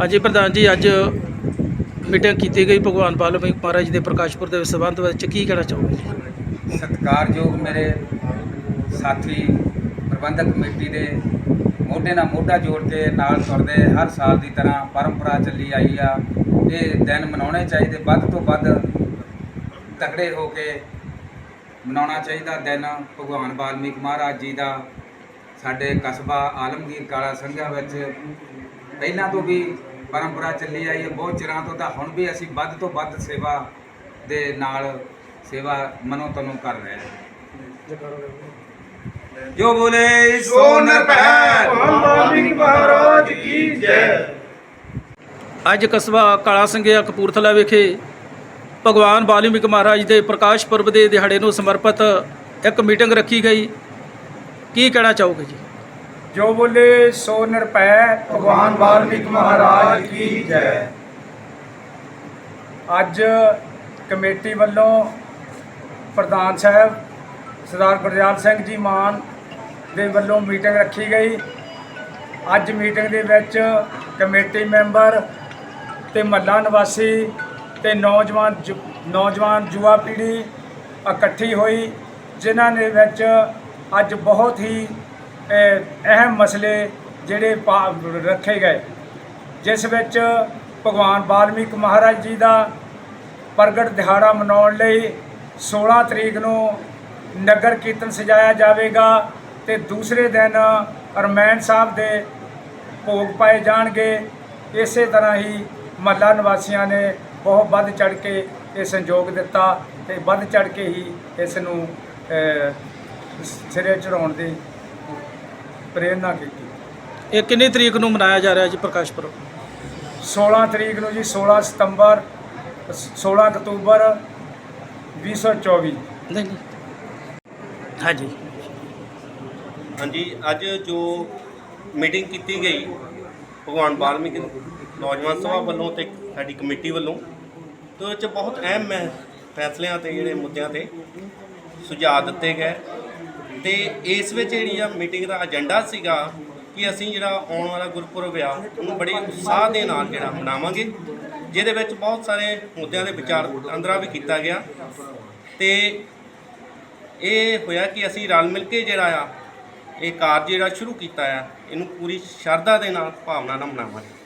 ਹਾਂਜੀ ਪ੍ਰਧਾਨ ਜੀ, ਅੱਜ ਮੀਟਿੰਗ ਕੀਤੀ ਗਈ ਭਗਵਾਨ ਵਾਲਮੀਕ ਮਹਾਰਾਜ ਜੀ ਦੇ ਪ੍ਰਕਾਸ਼ਪੁਰ ਦੇ ਸੰਬੰਧ ਵਿੱਚ। ਕੀ ਕਹਿਣਾ ਚਾਹੋਗੇ? ਜੀ ਸਤਿਕਾਰਯੋਗ ਮੇਰੇ ਸਾਥੀ, ਪ੍ਰਬੰਧਕ ਕਮੇਟੀ ਦੇ ਮੋਢੇ ਨਾਲ ਮੋਢਾ ਜੋੜ ਕੇ ਨਾਲ ਤੁਰਦੇ ਹਰ ਸਾਲ ਦੀ ਤਰ੍ਹਾਂ ਪਰੰਪਰਾ ਚੱਲੀ ਆਈ ਆ। ਇਹ ਦਿਨ ਮਨਾਉਣੇ ਚਾਹੀਦੇ, ਵੱਧ ਤੋਂ ਵੱਧ ਤਕੜੇ ਹੋ ਕੇ ਮਨਾਉਣਾ ਚਾਹੀਦਾ ਦਿਨ। ਭਗਵਾਨ ਵਾਲਮੀਕ ਮਹਾਰਾਜ ਜੀ ਦਾ ਸਾਡੇ ਕਸਬਾ ਆਲਮਗੀਰ ਕਾਲਾ ਸੰਘਾ ਵਿੱਚ ਪਹਿਲਾਂ ਤੋਂ ਵੀ ਪਰੰਪਰਾ ਚੱਲੀ ਆਈ ਹੈ, ਬਹੁਤ ਚਿਰਾਂ ਤੋਂ ਤਾਂ ਹੁਣ ਵੀ ਅਸੀਂ ਵੱਧ ਤੋਂ ਵੱਧ ਸੇਵਾ ਦੇ ਨਾਲ ਸੇਵਾ ਮਨੋ ਤਨੋ ਕਰ ਰਹੇ ਹਾਂ। ਜੋ ਬੋਲੇ ਸੋ ਨਿਰਭੈ ਵਾਲਮੀਕ ਮਹਾਰਾਜ ਕੀ ਜੈ ਅੱਜ ਕਸਬਾ ਕਾਲਾ ਸੰਘਿਆ ਕਪੂਰਥਲਾ ਵਿਖੇ ਭਗਵਾਨ ਵਾਲਮੀਕ ਮਹਾਰਾਜ ਦੇ ਪ੍ਰਕਾਸ਼ ਪੁਰਬ ਦੇ ਦਿਹਾੜੇ ਨੂੰ ਸਮਰਪਿਤ ਇੱਕ ਮੀਟਿੰਗ ਰੱਖੀ ਗਈ। ਕੀ ਕਹਿਣਾ ਚਾਹੋਗੇ ਜੀ? ਜੋ ਬੋਲੇ ਸੋ ਨਿਰਭੈ, ਭਗਵਾਨ ਵਾਲਮੀਕ ਮਹਾਰਾਜ ਕੀ ਜੈ। ਅੱਜ ਕਮੇਟੀ ਵੱਲੋਂ ਪ੍ਰਧਾਨ ਸਾਹਿਬ ਸਰਦਾਰ ਗੁਰਦਿਆਲ ਸਿੰਘ ਜੀ ਮਾਨ ਦੇ ਵੱਲੋਂ ਮੀਟਿੰਗ ਰੱਖੀ ਗਈ। ਅੱਜ ਮੀਟਿੰਗ ਦੇ ਵਿੱਚ ਕਮੇਟੀ ਮੈਂਬਰ ਤੇ ਮਹੱਲਾ ਨਿਵਾਸੀ ਤੇ ਨੌਜਵਾਨ ਜੁ- ਨੌਜਵਾਨ ਯੁਵਾ ਪੀੜ੍ਹੀ ਇਕੱਠੀ ਹੋਈ, ਜਿਨ੍ਹਾਂ ਦੇ ਵਿੱਚ ਅੱਜ ਬਹੁਤ ਹੀ ਅਹਿਮ ਮਸਲੇ ਜਿਹੜੇ ਪਾ- ਰੱਖੇ ਗਏ। ਜਿਸ ਵਿੱਚ ਭਗਵਾਨ ਵਾਲਮੀਕ ਮਹਾਰਾਜ ਜੀ ਦਾ ਪ੍ਰਗਟ ਦਿਹਾੜਾ ਮਨਾਉਣ ਲਈ 16 ਤਰੀਕ ਨੂੰ ਨਗਰ ਕੀਰਤਨ ਸਜਾਇਆ ਜਾਵੇਗਾ ਤੇ ਦੂਸਰੇ ਦਿਨ ਅਰਮੈਨ ਸਾਹਿਬ ਦੇ ਭੋਗ ਪਾਏ ਜਾਣਗੇ। ਇਸੇ ਤਰ੍ਹਾਂ ਹੀ ਮਹੱਲਾ ਨਿਵਾਸੀਆਂ ਨੇ ਬਹੁਤ ਵੱਧ ਚੜ ਕੇ ਇਹ ਸੰਯੋਗ ਦਿੱਤਾ ਤੇ ਵੱਧ ਚੜ ਕੇ ਹੀ ਇਸ ਨੂੰ ਸਿਰੇ ਚੜਾਉਣ ਦੀ ਪ੍ਰੇਰਨਾ ਕੀਤੀ। ਇਹ ਕਿੰਨੀ ਤਰੀਕ ਨੂੰ ਮਨਾਇਆ ਜਾ ਰਿਹਾ ਜੀ ਪ੍ਰਕਾਸ਼ ਪੁਰਬ? 16 ਤਰੀਕ ਨੂੰ ਜੀ 16 ਸਤੰਬਰ 16 ਅਕਤੂਬਰ 2024 ਨਹੀਂ ਨਹੀਂ ਹਾਂਜੀ। ਹਾਂਜੀ ਅੱਜ ਜੋ ਮੀਟਿੰਗ ਕੀਤੀ ਗਈ ਭਗਵਾਨ ਵਾਲਮੀਕ ਨੌਜਵਾਨ ਸਭਾ ਵੱਲੋਂ ਤੇ ਸਾਡੀ ਕਮੇਟੀ ਵੱਲੋਂ ਤੇ ਉਹ 'ਚ ਬਹੁਤ ਅਹਿਮ ਮੈਂ ਫੈਸਲਿਆਂ ਤੇ ਜਿਹੜੇ ਮੁੱਦਿਆਂ ਤੇ ਸੁਝਾਅ ਦਿੱਤੇ ਗਏ। ਤੇ ਇਸ ਵਿੱਚ ਜਿਹੜੀ ਆ ਮੀਟਿੰਗ ਦਾ ਏਜੰਡਾ ਸੀਗਾ ਕਿ ਅਸੀਂ ਜਿਹੜਾ ਆਉਣ ਵਾਲਾ ਗੁਰਪੁਰਬ ਆ, ਉਹਨੂੰ ਬੜੇ ਉਤਸ਼ਾਹ ਦੇ ਨਾਲ ਜਿਹੜਾ ਮਨਾਵਾਂਗੇ, ਜਿਹਦੇ ਵਿੱਚ ਬਹੁਤ ਸਾਰੇ ਮੁੱਦਿਆਂ ਦੇ ਵਿਚਾਰ ਅੰਦਰਾ ਵੀ ਕੀਤਾ ਗਿਆ। ਤੇ ਇਹ ਹੋਇਆ ਕਿ ਅਸੀਂ ਰਲ ਮਿਲ ਕੇ ਜਿਹੜਾ ਆ, ਇਹ ਕਾਰਜ ਜਿਹੜਾ ਸ਼ੁਰੂ ਕੀਤਾ ਆ, ਇਹਨੂੰ ਪੂਰੀ ਸ਼ਰਧਾ ਦੇ ਨਾਲ ਭਾਵਨਾ ਨਾਲ ਮਨਾਵਾਂਗੇ।